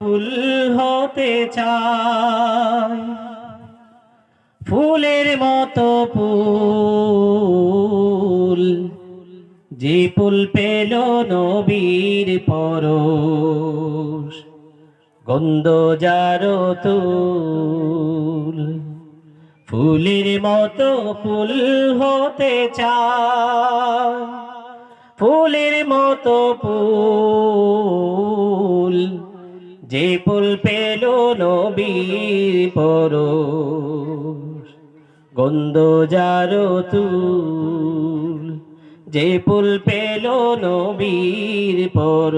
ফুল হতে চায়। ফুলের মতো ফুল, যে ফুল পেল নবীর পরশ, গন্ধ যারো তুল। ফুলের মতো ফুল হতে চায়। ফুলের মতো ফুল যে ফুল পেল নবীর পর গন্ধ যারো তুল যে ফুল পেল নবীর পর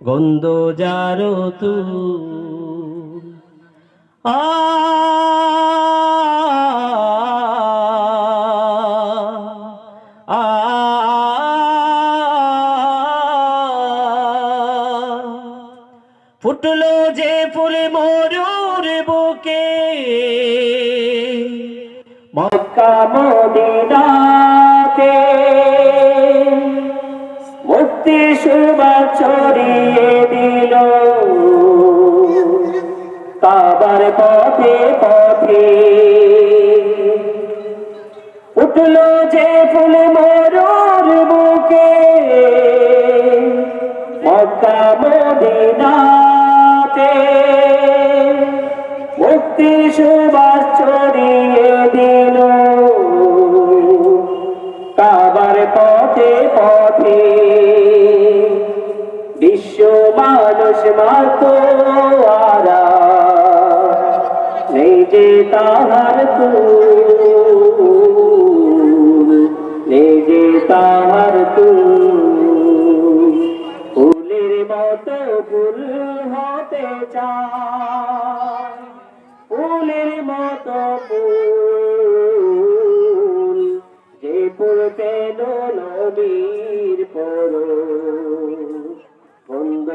গন্ধ যারো তুল আ আ ফুটলো যে ফুল মরুর বুকে। মক্কা মদিনাতে মুক্তি সুবা ছড়িয়ে দিল। কাবার পথে পথে। উঠল যে ফুল সুবাস ছড়িয়ে দিল। কাবার পথে পথে বিশ্ব মানুষ মাত আরা। নেই যে তাহার তুল, নেই যে তাহার তুল। ফুলের মতো ফুল হতে চায়। ফুলের মতো ফুল, যে ফুল পেল নবীর পরশ। বন্ধ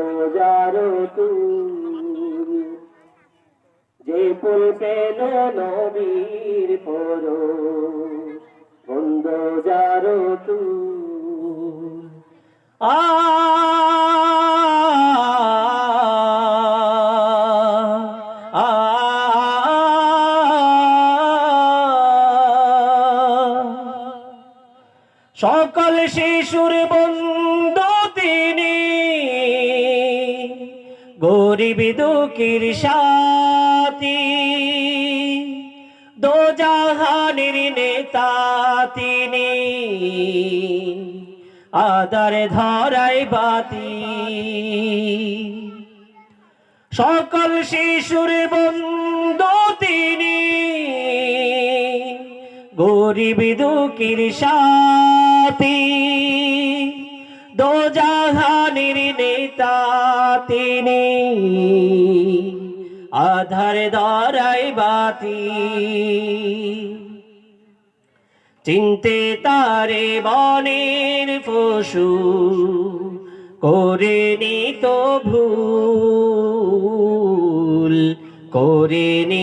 যে ফুল পেল নবীর পরশ। বন্ধ যার আ আ সকল শিশুর বন্ধু তিনি। গরিব দুঃখীর সাথী। দো জাহানের নেতা তিনি। আদার ধরাই বাতি। সকল শিশুর বন্ধু তিনি। গরিব দুঃখীর সাথী দো জাহানের নেতা তিনি। আধার ধরাই বাতি। চিনতে তারে বনের পশু করে নিত ভুল, করে নিত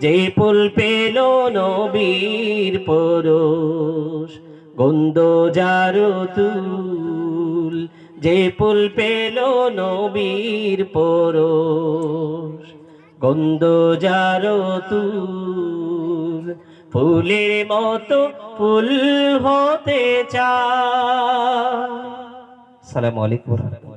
যে ফুল পেল নবীর পরশ, গন্ধ যারো তুল যে ফুল পেল নবীর পরশ, গন্ধ যারো তুল, ফুলের মতো ফুল হতে চা সালামু আলাইকুম